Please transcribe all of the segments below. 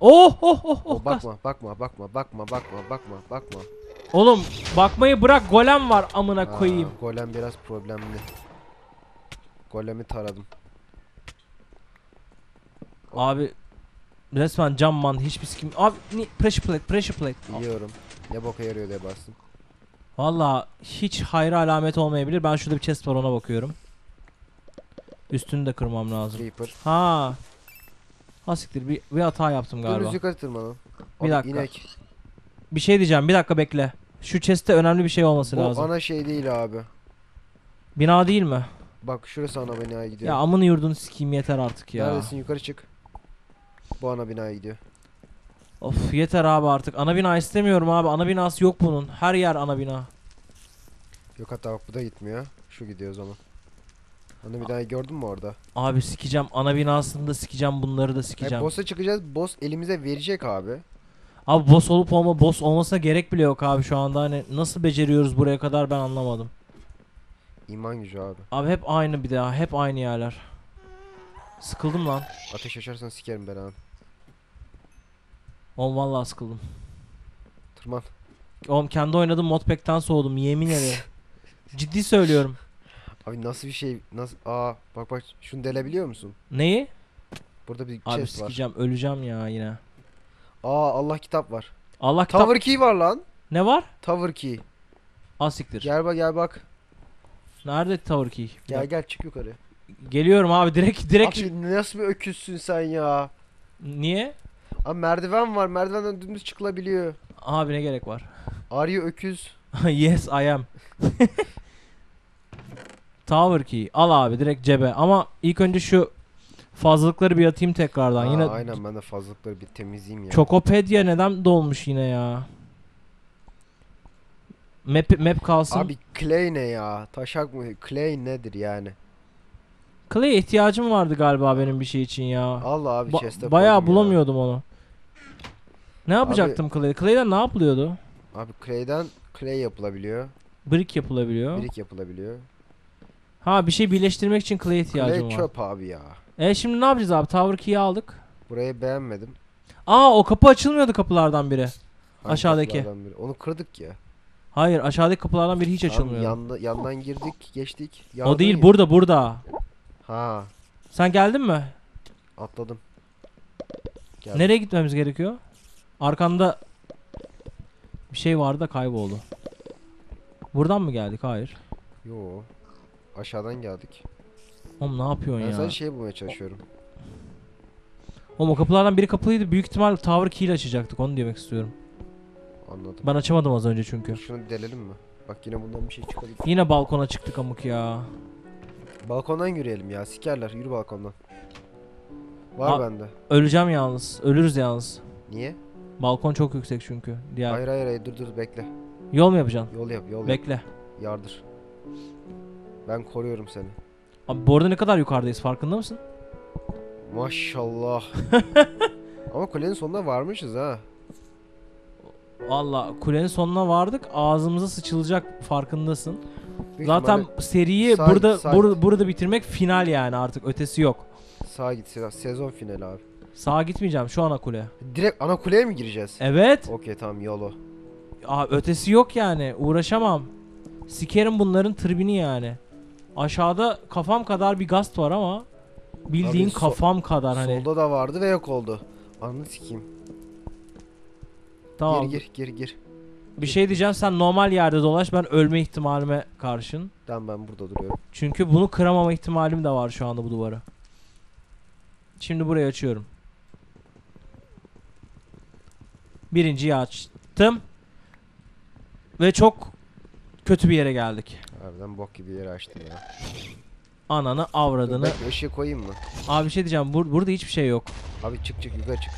Oh oh oh O oh. bakma bakma bakma bakma bakma bakma bakma. Oğlum bakmayı bırak golem var amına Aa, koyayım. golem biraz problemli. Golemi taradım. Abi resmen camman hiçbir sikim. Abi ni pressure plate pressure plate. Biliyorum. Ne boka yarıyor diye bastım. Valla hiç hayra alamet olmayabilir. Ben şurada bir chest var ona bakıyorum. Üstünü de kırmam lazım. Creeper. Ha. Ha siktir bir, bir hata yaptım galiba. Dümdüz yukarı tırmanalım. Bir Abi dakika. inek. Bir şey diyeceğim bir dakika bekle. Şu chest'te önemli bir şey olması Bu lazım. ana şey değil abi. Bina değil mi? Bak şurası ana binaya gidiyor. Ya amını yurdunu sikeyim yeter artık ya. Neredesin yukarı çık. Bu ana binaya gidiyor. Of yeter abi artık. Ana bina istemiyorum abi. Ana binası yok bunun. Her yer ana bina. Yok hatta bak bu da gitmiyor. Şu gidiyor o zaman. Ana binayı gördün mü orada? Abi sikeceğim. Ana binasını da sikeceğim. Bunları da Yani sikeceğim. boss'a çıkacağız. Boss elimize verecek abi. Abi boss olup olma boss olmasına gerek bile yok abi şu anda. Hani nasıl beceriyoruz buraya kadar ben anlamadım. İman gücü abi. Abi hep aynı bir daha. Hep aynı yerler. Sıkıldım lan. Ateş açarsan sikerim ben abi. Oğlum vallahi sıkıldım. Tırman. Oğlum kendi oynadığım modpack'ten soğudum yemin ederim. Ciddi söylüyorum. Abi nasıl bir şey? Nasıl? Aa bak bak şunu delebiliyor musun? Neyi? Burada bir Abi chest var. sikeceğim öleceğim ya yine. Aa Allah kitap var. Allah kitap Tower key var lan. ne var? Tower key. Az siktir. Gel bak gel bak. Nerede tower key? Bir Gel dakika. gel çık yukarı. Geliyorum abi direkt direkt. Abi nasıl bir öküzsün sen ya? Niye? Abi merdiven var. Merdivenden dümdüz çıkılabiliyor. Abi ne gerek var? Are you öküz? yes I am. tower key. Al abi direkt cebe. Ama ilk önce şu fazlalıkları bir atayım tekrardan. Aa, yine aynen ben de fazlalıkları bir temizleyeyim ya. Çokopedia neden dolmuş yine ya? Map, map kalsın. Abi clay ne ya? Taşak mı? Clay nedir yani? Clay ihtiyacım vardı galiba benim bir şey için ya. Allah abi Ba- chest'e bayağı koydum ya. bulamıyordum onu. Ne yapacaktım Clay? Clay'den ne yapılıyordu? Abi clay'den clay yapılabiliyor. Brick yapılabiliyor. Brick yapılabiliyor. Ha bir şey birleştirmek için clay ihtiyacım Clay var. çöp abi ya. E şimdi ne yapacağız abi? Tower key'i aldık. Burayı beğenmedim. Aa o kapı açılmıyordu kapılardan biri. Hangi Aşağıdaki. kapılardan biri? Onu kırdık ya. Hayır aşağıdaki kapılardan biri hiç Tamam, açılmıyor. yanda, yandan girdik, geçtik. o değil gir- burada burada. Ha, Sen geldin mi? atladım. Geldim. Nereye gitmemiz gerekiyor? Arkanda bir şey vardı da kayboldu. Buradan mı geldik? Hayır. Yo. Aşağıdan geldik. Oğlum ne yapıyorsun Ben ya? sadece şey bulmaya çalışıyorum. Oğlum o kapılardan biri kapalıydı. Büyük ihtimal tower key ile açacaktık. Onu demek istiyorum. Anladım. Ben açamadım az önce çünkü. Şunu delelim mi? Bak yine bundan bir şey çıkabilir. Yine balkona çıktık amık ya. Balkondan yürüyelim ya. Sikerler. Yürü balkondan. Var A- bende. Öleceğim yalnız. Ölürüz yalnız. Niye? Balkon çok yüksek çünkü. Diğer Hayır hayır hayır dur dur bekle. yol mu yapacaksın? Yol yap yol yap. Bekle. Yardır. Ben koruyorum seni. Abi bu arada ne kadar yukarıdayız farkında mısın? Maşallah. Ama kulenin sonuna varmışız ha. Valla kulenin sonuna vardık. Ağzımıza sıçılacak farkındasın. Büyük Zaten ihtimalle seriyi Side- burada side. burada burada bitirmek final yani artık ötesi yok. sağa git se- sezon finali abi. Sağa gitmeyeceğim şu ana kule. Direkt ana kuleye mi gireceğiz? Evet. Okey tamam yolo. Aa, ötesi yok yani. Uğraşamam. Sikerim bunların tribini yani. Aşağıda kafam kadar bir gast var ama bildiğin Abi so- kafam kadar hani. Solda da vardı ve yok oldu. Anını sikeyim. tamam. Gir gir gir gir. Bir şey diyeceğim sen normal yerde dolaş ben ölme ihtimalime karşın. Tamam ben burada duruyorum. Çünkü bunu kıramama ihtimalim de var şu anda bu duvarı. Şimdi burayı açıyorum. Birinciyi açtım. Ve çok kötü bir yere geldik. Harbiden bok gibi yeri açtım ya. Ananı Dur, avradını. bekle ışığı koyayım mı? Abi bir şey diyeceğim. Bur- burada hiçbir şey yok. Abi çık çık yukarı çık.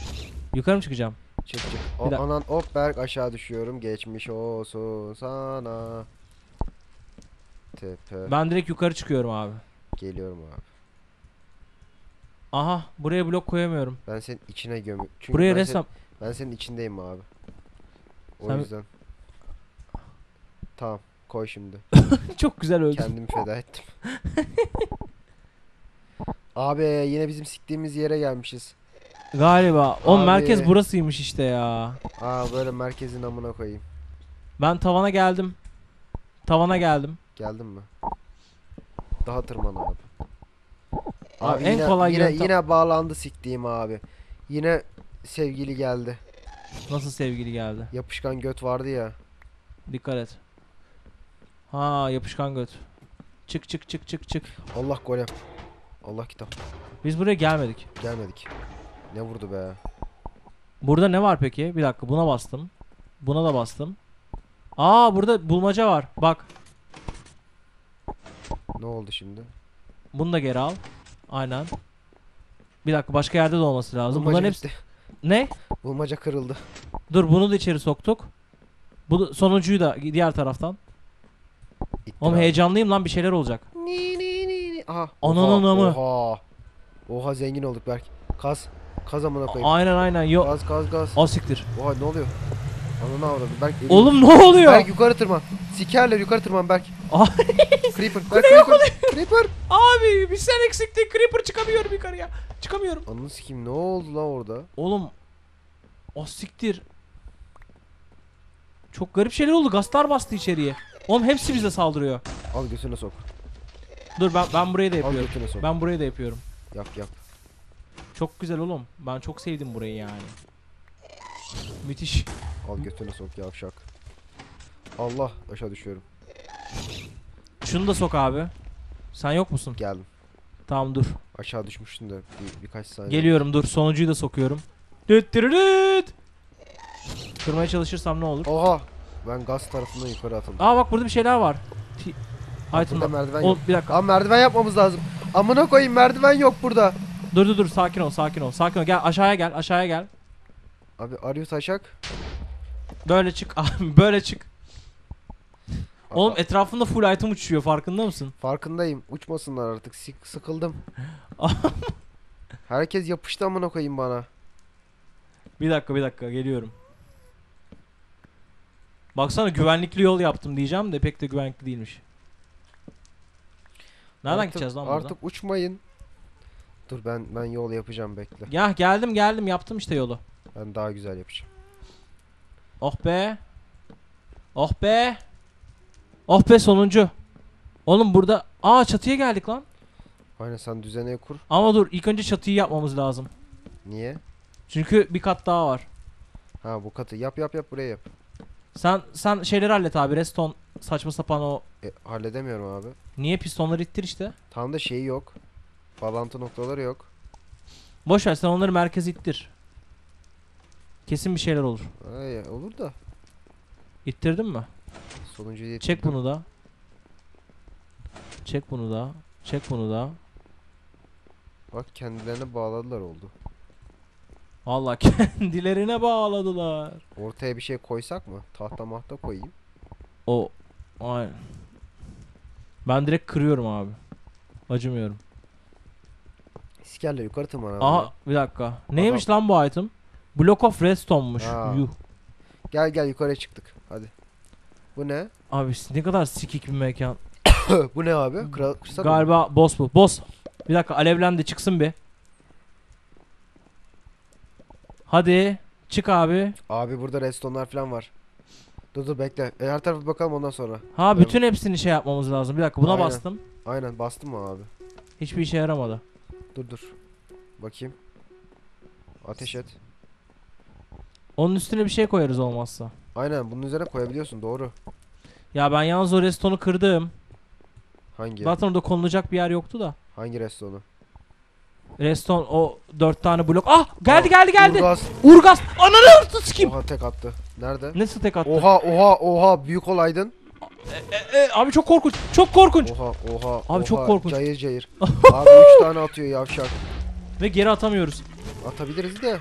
Yukarı mı çıkacağım? Çık çık. Bir O, anan hop Berk aşağı düşüyorum. Geçmiş olsun sana. Tepe. Ben direkt yukarı çıkıyorum abi. Geliyorum abi. Aha buraya blok koyamıyorum. Ben senin içine gömü. Çünkü buraya ben, resmen Senin, ben senin içindeyim abi. O Sen- yüzden. Tamam. Koy şimdi. çok güzel öldü. Kendimi feda ettim. Abi yine bizim siktiğimiz yere gelmişiz. Galiba. O Abi. merkez burasıymış işte ya. Aa böyle merkezin amına koyayım. Ben tavana geldim. Tavana geldim. Geldin mi? Daha tırman abi. Abi en yine, kolay yine, yöntem- yine bağlandı siktiğim abi. Yine sevgili geldi. Nasıl sevgili geldi? Yapışkan göt vardı ya. Dikkat et. Ha yapışkan göt. Çık çık çık çık çık. Allah golem. Allah kitap. Biz buraya gelmedik. Gelmedik. Ne vurdu be. Burada ne var peki? Bir dakika buna bastım. Buna da bastım. Aa burada bulmaca var. Bak. Ne oldu şimdi? Bunu da geri al. Aynen. Bir dakika başka yerde de olması lazım. Bulmaca Bunların hepsi ne? Bulmaca kırıldı. Dur bunu da içeri soktuk. Bu sonuncuyu da diğer taraftan. İttir Oğlum abi. heyecanlıyım lan bir şeyler olacak. Ni ni ni ni. Aha. Ananın oha, amı. Oha. Oha zengin olduk Berk. Kaz. Kaz amına koyayım. Aynen aynen. Yo. Gaz gaz gaz. O siktir. Oha ne oluyor? Ananı avradım. Berk elim- Oğlum ne oluyor? Berk yukarı tırman. Sikerle yukarı tırman Berk. Creeper. Berk Creeper. Creeper. Abi bir sen eksiktin. Creeper çıkamıyorum yukarıya. Çıkamıyorum. Ananı sikeyim ne oldu lan orada? Oğlum. O siktir. Çok garip şeyler oldu. Gastar bastı içeriye. Oğlum hepsi bize saldırıyor. Al götüne sok. Dur ben ben burayı da yapıyorum. götüne sok. Ben burayı da yapıyorum. Yap yap. Çok güzel oğlum. Ben çok sevdim burayı yani. Müthiş. Al götüne sok yavşak. Allah aşağı düşüyorum. Şunu da sok abi. Sen yok musun? Geldim. Tamam dur. Aşağı düşmüştüm de bir, birkaç saniye. Geliyorum dur. Sonuncuyu da sokuyorum. Düt dürüdüt. Kırmaya çalışırsam ne olur? Oha. Ben gaz tarafından yukarı atıldım. Aa bak burada bir şeyler var. Ti- burada merdiven Ol, yok. bir dakika. Aa merdiven yapmamız lazım. Amına koyayım merdiven yok burada. Dur dur dur sakin ol sakin ol. Sakin ol. Gel aşağıya gel aşağıya gel. Abi arıyor taşak. Böyle çık abi böyle çık. Oğlum etrafında full item uçuyor farkında mısın? farkındayım. Uçmasınlar artık. Sik sıkıldım. Herkes yapıştı amına koyayım bana. Bir dakika bir dakika geliyorum. Baksana güvenlikli yol yaptım diyeceğim de pek de güvenlikli değilmiş. Nereden Artık- gideceğiz lan buradan? Artık uçmayın. Dur ben ben yol yapacağım bekle. Ya geldim geldim yaptım işte yolu. Ben daha güzel yapacağım. Oh be. Oh be. Oh be sonuncu. Oğlum burada aa çatıya geldik lan. Aynen sen düzene kur. Ama dur ilk önce çatıyı yapmamız lazım. Niye? Çünkü bir kat daha var. Ha bu katı yap yap yap buraya yap. Sen sen şeyleri hallet abi. Reston saçma sapan o. E, halledemiyorum abi. Niye pistonları ittir işte. Tam da şeyi yok. Bağlantı noktaları yok. Boş ver sen onları merkeze ittir. Kesin bir şeyler olur. Ay, olur da. İttirdin mi? Sonuncuyu Çek bunu da. Çek bunu da. Çek bunu da. Bak kendilerine bağladılar oldu. Allah kendilerine bağladılar. Ortaya bir şey koysak mı? Tahta mahta koyayım. O aynen. Ben direkt kırıyorum abi. Acımıyorum. İskerle yukarı tırman abi. Aha bir dakika. Neymiş lan bu item? Block of Redstone'muş. Aa. Yuh. Gel gel yukarıya çıktık. Hadi. Bu ne? Abi ne kadar sikik bir mekan. bu ne abi? Kıra, kırsak mı? Galiba boss bu. Boss. Bir dakika alevlendi çıksın bir. Hadi. Çık abi. Abi burada restonlar falan var. Dur dur bekle. E, her tarafa bakalım ondan sonra. Ha Evet. bütün hepsini şey yapmamız lazım. Bir dakika buna Aynen. bastım. Aynen bastın mı abi? Hiçbir işe yaramadı. Dur dur. Bakayım. Ateş et. Onun üstüne bir şey koyarız olmazsa. Aynen bunun üzerine koyabiliyorsun doğru. Ya ben yalnız o restonu kırdım. Hangi? Zaten orada konulacak bir yer yoktu da. Hangi restonu? Reston o dört tane blok. Ah geldi Aa, geldi geldi. Urgaz. Urgaz. Ananı hırtı sikeyim. Oha tek attı. Nerede? Ne tek attı? Oha oha oha büyük olaydın. E, e, abi çok korkunç. Çok korkunç. Oha oha. Abi çok oha, korkunç. Cayır cayır. Abi 3 tane atıyor yavşak. Ve geri atamıyoruz. Atabiliriz de.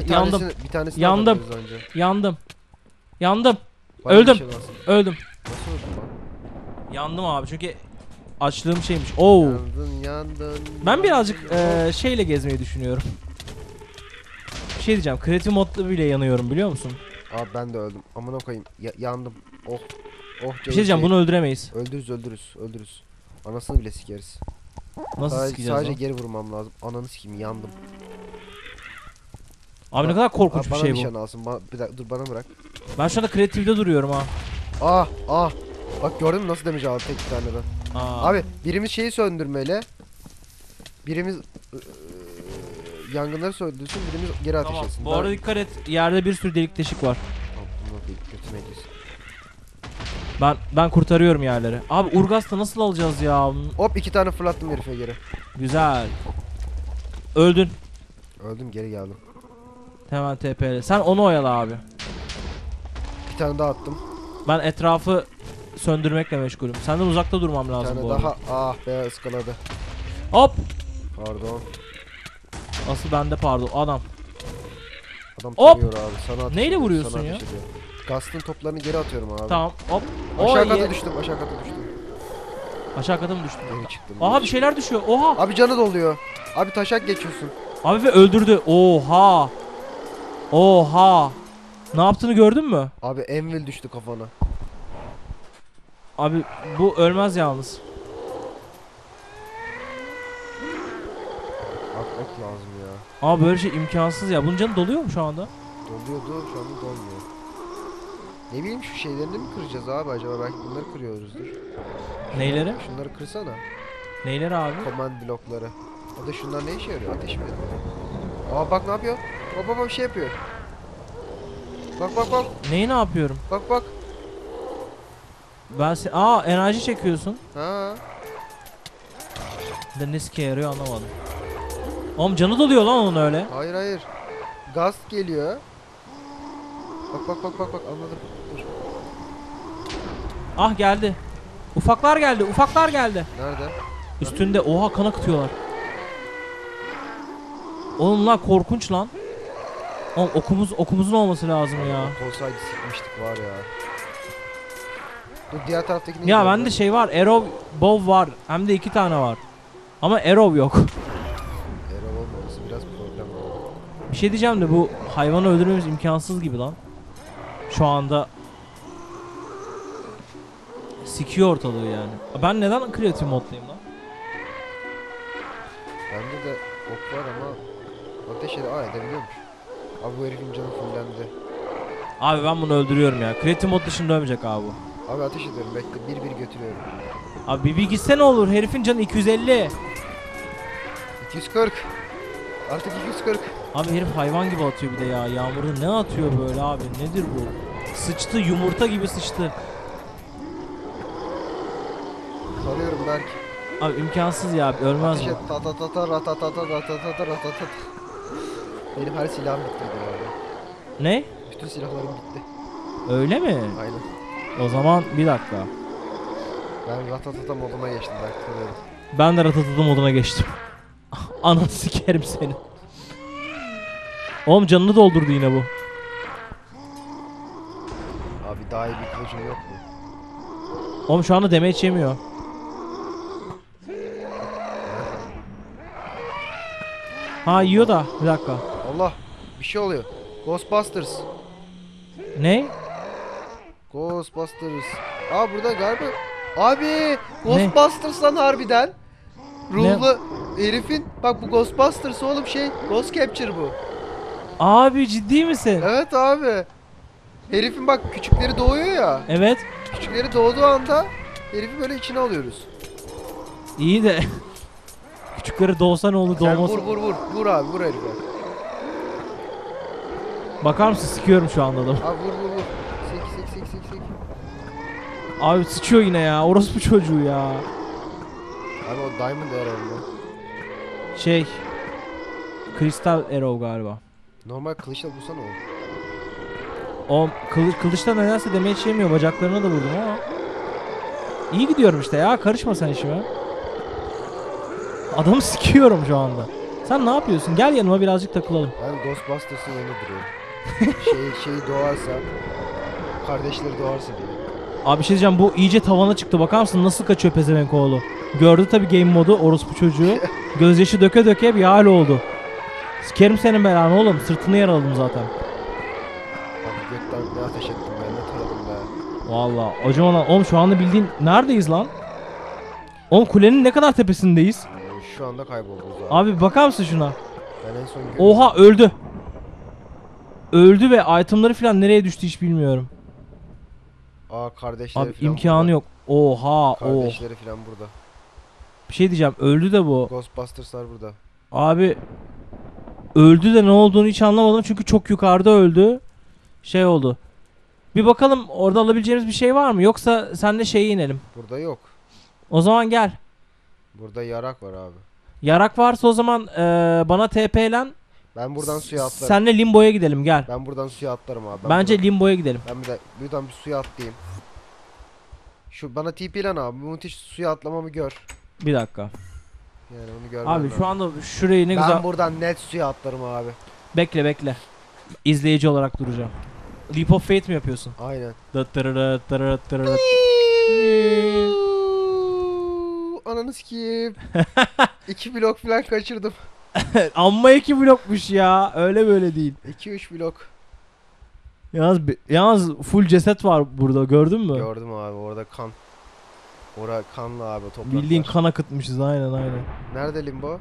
Bir E, Yandım. tanesini, bir tanesini Yandım. önce. Yandım. Yandım. Bayağı Öldüm. şey. Öldüm. Nasıl öldün lan? Yandım abi çünkü açlığım şeymiş. Oo. Yandın yandın. Ben birazcık eee, şeyle gezmeyi düşünüyorum. Bir şey diyeceğim. Kreatif modda bile yanıyorum biliyor musun? Abi ben de öldüm. Amına koyayım. Ya- yandım. Oh. Oh Bir şey diyeceğim cayır. bunu öldüremeyiz. Öldürürüz öldürürüz öldürürüz. Anasını bile sikeriz. Nasıl sadece sikeceğiz sadece lan? geri vurmam lazım. Ananı sikeyim yandım. Abi ne kadar korkunç bir bana şey bu. nişan alsın. Ba- bir dakika dur bana bırak. Ben şu anda kreatifte duruyorum ha. Ah ah. Bak gördün mü nasıl damage aldı tek bir tane ben. Aa. Abi birimiz şeyi söndürmeli. Birimiz ıı, yangınları söndürsün, birimiz geri ateş Tamam. etsin. Bu arada dikkat et. Yerde bir sürü delik deşik var. Bir. Ben ben kurtarıyorum yerleri. Abi Urgas'ta nasıl alacağız ya? Hop iki tane fırlattım herife geri. Güzel. Öldün. Öldüm geri geldim. Hemen TP'le. Sen onu oyala abi. Bir tane daha attım. Ben etrafı söndürmekle meşgulüm. Senden uzakta durmam Bir lazım tane bu arada. daha. Ah be ıskaladı. Hop. Pardon. Asıl bende pardon. Adam. Adam Hop! tarıyor abi. Sana Neyle vuruyorsun sana ya? ateş ediyor. Gast'ın toplarını geri atıyorum abi. Tamam. Hop. Aşağı Oo, kata düştüm, aşağı kata düştüm. Aşağı kata mı düştün? Geri çıktım. Aha bir şeyler düşüyor. Oha. Abi canı doluyor. Abi taşak geçiyorsun. Abi ve öldürdü. Oha. Oha. Ne yaptığını gördün mü? Abi Envil düştü kafana. Abi bu ölmez yalnız. Atmak lazım ya. Ama böyle şey imkansız ya. Bunun canı doluyor mu şu anda? Doluyordu şu anda dolmuyor. Ne bileyim şu şeylerini mi kıracağız abi acaba belki bunları kırıyoruzdur. Neyleri? Şunları kırsana. Neyleri abi? Command blokları. O da şunlar ne işe yarıyor? Ateş mi? Aa bak ne yapıyor? Bak bak bak bir şey yapıyor. Bak bak bak Neyi ne yapıyorum? bak bak. Ben se Aa enerji çekiyorsun. Ha. De ne sike yarıyor anlamadım. Oğlum canı doluyor lan onun öyle. Hayır hayır. Gaz geliyor. Bak bak bak bak bak anladım. Dur. Ah geldi. Ufaklar geldi. Ufaklar geldi. Nerede? Üstünde oha kan akıtıyorlar. Oğlum lan korkunç lan. Oğlum okumuz okumuzun olması lazım ya. Olsaydı sıkmıştık var ya. Dur diğer taraftakini Ya bende şey var. Arrow bow var. Hem de iki tane var. Ama arrow yok. Erol olmaması biraz problem oldu. Bir şey diyeceğim de bu hayvanı öldürmemiz imkansız gibi lan. Şu anda sikiyor ortalığı yani. Ben neden kreatif moddayım lan? Bende de ok var ama ateş ede Aa edebiliyormuş. Abi bu herifin canı fullendi. Abi ben bunu öldürüyorum ya. Kreatif mod dışında ölmeyecek abi bu. Abi ateş ediyorum bekle bir bir götürüyorum. Abi bir, bir gitse ne olur? Herifin canı 250. 240. Artık 240. Abi herif hayvan gibi atıyor bir de ya. Yağmurda ne atıyor böyle abi? Nedir bu? Sıçtı yumurta gibi sıçtı. Sarıyorum Berk. Abi imkansız ya. Ölmez Ateş bu. et ta ta ta ta ra ta ta ta ra ta ta ta ra ta ta. Benim her silahım bitti abi. Ne? Bütün silahlarım bitti. Öyle mi? Aynen. O zaman bir dakika. Ben ratatata moduna geçtim Berk. Sanıyorum. Ben de ratatata moduna geçtim. Ananı sikerim seni. Oğlum canını doldurdu yine bu. Abi daha iyi bir kılıcım yok mu? Oğlum şu anda damage yemiyor. Ha yiyor da. Bir dakika. Allah bir şey oluyor. Ghostbusters. Ne? Ghostbusters. Aa burada galiba. Abi Ghostbusters lan harbiden. Ruhlu herifin bak bu Ghostbusters oğlum şey Ghost Capture bu. Abi ciddi misin? Evet abi. Herifin bak küçükleri doğuyor ya. Evet. Küçükleri doğduğu anda herifi böyle içine alıyoruz. İyi de. Küçükleri doğsa ne olur Sen doğmasa. vur vur vur. Vur abi vur herife. Bakar mısın sıkıyorum şu anda adamı. Abi vur vur vur. Abi sıçıyor yine ya. Orospu çocuğu ya. Abi o Diamond Arrow mu? Şey. Kristal Arrow galiba. Normal kılıçla vursana o. O kılıç, kılıçta nedense damage yemiyor. Bacaklarına da vurdum ama. İyi gidiyorum işte ya. Karışma sen işime. Adamı sikiyorum şu anda. Sen ne yapıyorsun? Gel yanıma birazcık takılalım. Ben Ghostbusters'ın yanında duruyorum. şey şey doğarsa kardeşleri doğarsa diye. Abi bir şey diyeceğim bu iyice tavana çıktı bakar mısın nasıl kaçıyor pezevenk oğlu. Gördü tabi game modu orospu çocuğu. Gözyaşı döke döke bir hal oldu. Sikerim senin belanı oğlum sırtını yaraladım zaten. Abi gökten ne ateş ettim ben ne taradım be. Valla hocam lan oğlum şu anda bildiğin neredeyiz lan? Oğlum kulenin ne kadar tepesindeyiz? Şu anda kayboldunuz abi. Abi bakar mısın şuna? Ben en son Oha öldü. öldü ve itemları falan nereye düştü hiç bilmiyorum. Aa kardeşleri Abi falan imkanı burada. yok. Oha oh. Kardeşleri falan burada. Bir şey diyeceğim öldü de bu. Ghostbusters'lar burada. Abi öldü de ne olduğunu hiç anlamadım çünkü çok yukarıda öldü. Şey oldu. Bir bakalım orada alabileceğimiz bir şey var mı? Yoksa sen de şeye inelim. Burada yok. O zaman gel. Burada yarak var abi. Yarak varsa o zaman eee, bana TP'len. Ben buradan suya atlarım. Senle limboya gidelim gel. Ben buradan suya atlarım abi. Ben Bence buradan, limboya gidelim. ben bir de buradan bir suya atlayayım. Şu bana TP'len abi. Bu müthiş suya atlamamı gör. Bir dakika. Yani onu görmen Abi şu anda şurayı ne ben güzel... buradan net suya atlarım abi. Bekle bekle. İzleyici olarak duracağım. Leap of Faith mi yapıyorsun? Aynen. Ananı sikeyim. İki blok falan kaçırdım. Amma iki blokmuş ya. Öyle böyle değil. 2-3 blok. Yalnız, yalnız full ceset var burada gördün mü? Gördüm abi orada kan. Ora kanlı abi topraklar. Bildiğin kan akıtmışız aynen aynen. Nerede limbo?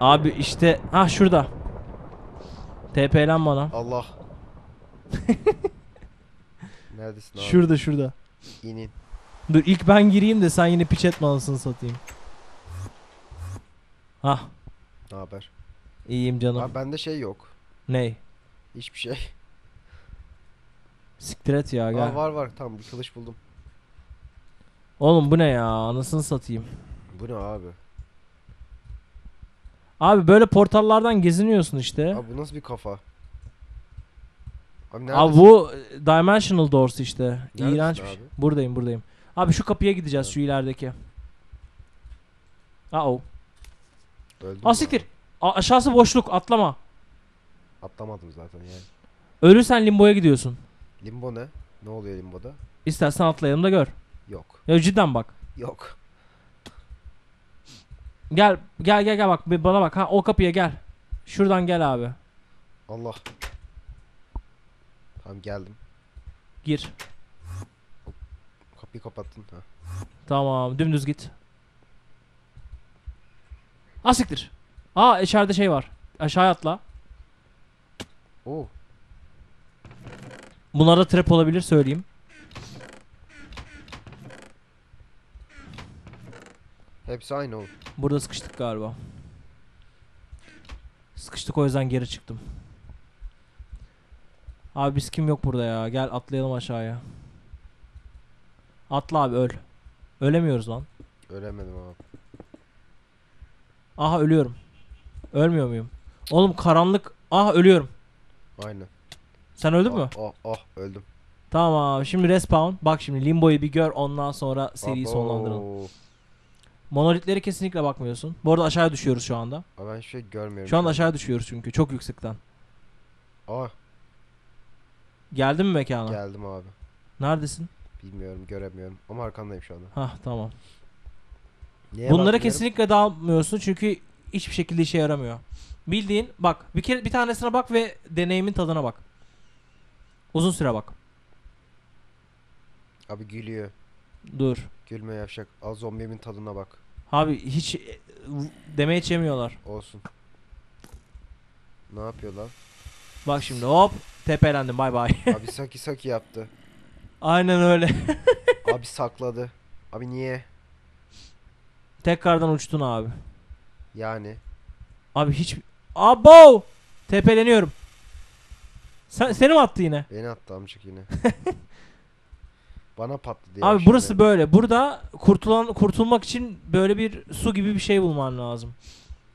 Abi işte ha şurada. TP'len bana. Allah. Neredesin abi? Şurada şurada. İnin. Dur ilk ben gireyim de sen yine piç etme anasını satayım. Hah Ne haber? İyiyim canım. Abi bende şey yok. Ney? Hiçbir şey. Siktir et ya gel. Aa, var var tamam bir kılıç buldum. Oğlum bu ne ya anasını satayım. Bu ne abi? Abi böyle portallardan geziniyorsun işte. Abi bu nasıl bir kafa? Abi? Abi bu Dimensional Doors işte. Neredesin İğrenç bir şey. abi? Buradayım buradayım. Abi şu kapıya gideceğiz şu ilerideki. Aa o. Öldüm Aa mü siktir. A- aşağısı boşluk atlama. Atlamadım zaten yani. Ölürsen limboya gidiyorsun. Limbo ne? Ne oluyor limboda? İstersen atlayalım da gör. Yok. Ya cidden bak. Yok. Gel gel gel gel bak bir bana bak ha o kapıya gel. Şuradan gel abi. Allah. Tamam geldim. Gir. Kapıyı kapattın. Ha. Tamam dümdüz git. Aa siktir. Aa içeride şey var. Aşağıya atla. Oo. Bunlarda trap olabilir söyleyeyim. Hepsi aynı oğlum. Burada sıkıştık galiba. Sıkıştık o yüzden geri çıktım. Abi biz kim yok burada ya. Gel atlayalım aşağıya. Atla abi öl. Ölemiyoruz lan. Ölemedim abi. Aha ölüyorum. Ölmüyor muyum? Oğlum karanlık. Aha ölüyorum. Aynen. Sen öldün mü? Oh oh öldüm. Tamam abi şimdi respawn. Bak şimdi Limbo'yu bir gör ondan sonra seriyi Abo. sonlandıralım. Monolitleri kesinlikle bakmıyorsun. Bu arada aşağıya düşüyoruz şu anda. Abi ben hiçbir şey görmüyorum. Şu anda aşağı düşüyoruz çünkü çok yüksekten. Aa Geldin mi mekana? geldim abi. Neredesin? Bilmiyorum göremiyorum ama arkandayım şu anda. Hah tamam. Niye Bunlara bakmıyorum? kesinlikle dalmıyorsun çünkü hiçbir şekilde işe yaramıyor. Bildiğin bak bir kere bir tanesine bak ve deneyimin tadına bak. Uzun süre bak. Abi gülüyor. Dur. Gülme yavşak. Al zombimin tadına bak. Abi hiç e, demeye yemiyorlar. Olsun. Ne yapıyor lan? Bak şimdi hop tepelendim bay bay. Abi saki saki yaptı. Aynen öyle. Abi sakladı. Abi niye? Tekrardan uçtun abi. Yani. Abi hiç Abo! Tepeleniyorum. Sen seni mi attı yine? Beni attı amcık yine. Bana patladı ya Abi şimdi. burası böyle. Burada kurtulan kurtulmak için böyle bir su gibi bir şey bulman lazım.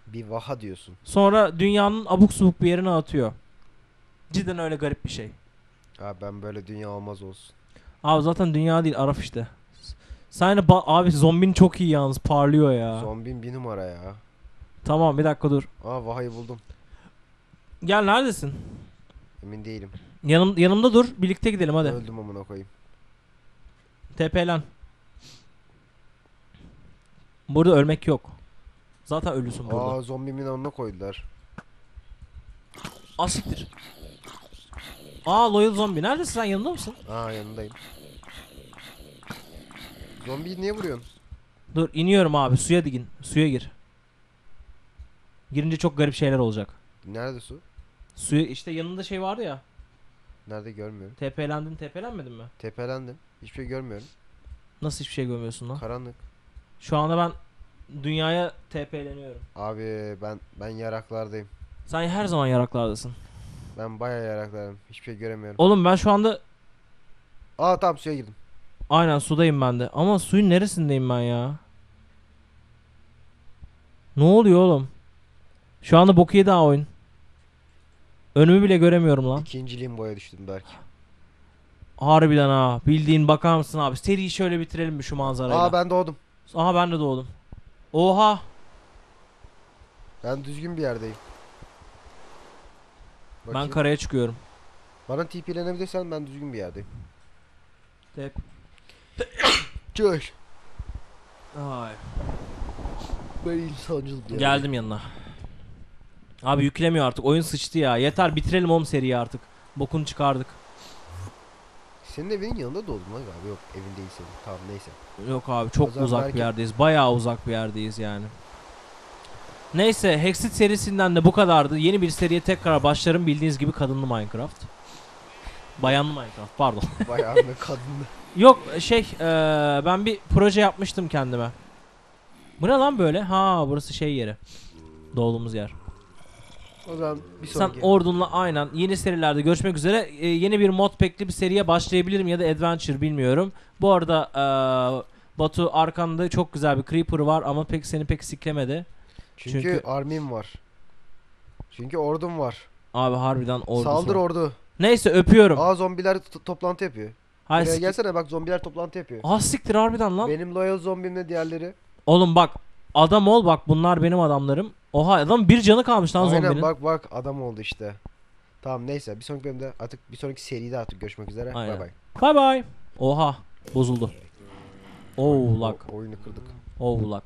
Bir vaha diyorsun. Sonra dünyanın abuk subuk bir yerine atıyor. Cidden öyle garip bir şey. Abi ben böyle dünya olmaz olsun. Abi zaten dünya değil Araf işte. Sen abi zombin çok iyi yalnız parlıyor ya. Zombin bir numara ya. Tamam bir dakika dur. Aa vahayı buldum. Gel neredesin? Emin değilim. Yanım yanımda dur. Birlikte gidelim hadi. Öldüm amına koyayım. TP'len. Burada ölmek yok. Zaten ölüsün burada. Aa zombimin önüne koydular. Asiktir. Aa loyal zombi. Neredesin sen yanımda mısın? Aa yanındayım. Zombiyi niye vuruyorsun? Dur iniyorum abi suya digin. Suya gir. Girince çok garip şeyler olacak. Nerede su? Suya işte yanında şey vardı ya. Nerede görmüyorum. TP'lendin TP'lenmedin mi? Tepelendim. Hiçbir şey görmüyorum. Nasıl hiçbir şey görmüyorsun lan? Karanlık. Şu anda ben dünyaya TP'leniyorum. Abi ben ben yaraklardayım. Sen her zaman yaraklardasın. Ben bayağı yaraklarım. Hiçbir şey göremiyorum. Oğlum ben şu anda Aa tamam suya girdim. aynen sudayım ben de. Ama suyun neresindeyim ben ya? Ne oluyor oğlum? Şu anda boku yedi ha oyun. Önümü bile göremiyorum lan. İkinci limboya düştüm belki. Harbiden ha. Bildiğin bakar mısın abi? Seriyi şöyle bitirelim mi şu manzarayla? Aa ben doğdum. Aha ben de doğdum. Oha. Ben düzgün bir yerdeyim. Ben Bakayım. karaya çıkıyorum. Bana TP'lenebilirsen ben düzgün bir yerdeyim. Tep. Çöş. Ay. Ben insancıl bir yerdeyim. Geldim yanına. Abi yüklemiyor artık. Oyun sıçtı ya. Yeter bitirelim oğlum seriyi artık. Bokunu çıkardık. Senin evinin yanında doğdum lan galiba. Yok evin değil senin. Tamam neyse. Yok abi çok zaman uzak bir yerdeyiz. Bayağı uzak bir yerdeyiz yani. Neyse Hexit serisinden de bu kadardı. Yeni bir seriye tekrar başlarım. Bildiğiniz gibi kadınlı Minecraft. Bayanlı Minecraft pardon. Bayağı mı kadınlı. Yok şey eee, ben bir proje yapmıştım kendime. Bu ne lan böyle? Ha burası şey yeri. Doğduğumuz yer. O zaman bir Sen sonraki. Ordun'la aynen yeni serilerde görüşmek üzere. Ee, yeni bir modpack'li bir seriye başlayabilirim ya da adventure bilmiyorum. Bu arada ee, Batu arkanda çok güzel bir creeper var ama pek seni pek siklemedi. Çünkü, çünkü- armim var. Çünkü ordum var. Abi harbiden ordusu. Saldır ordu. Neyse öpüyorum. Aa zombiler to- toplantı yapıyor. Hay Buraya sik- gelsene bak zombiler toplantı yapıyor. Ah siktir harbiden lan. Benim loyal zombimle diğerleri. Oğlum bak adam ol bak bunlar benim adamlarım. Oha adam bir canı kalmış lan Aynen zombinin. bak bak adam oldu işte. Tamam neyse bir sonraki bölümde artık bir sonraki seride artık görüşmek üzere. Aynen. Bay bay. Bye bye. Oha bozuldu. Oh lak. O- oyunu kırdık. Oh lak.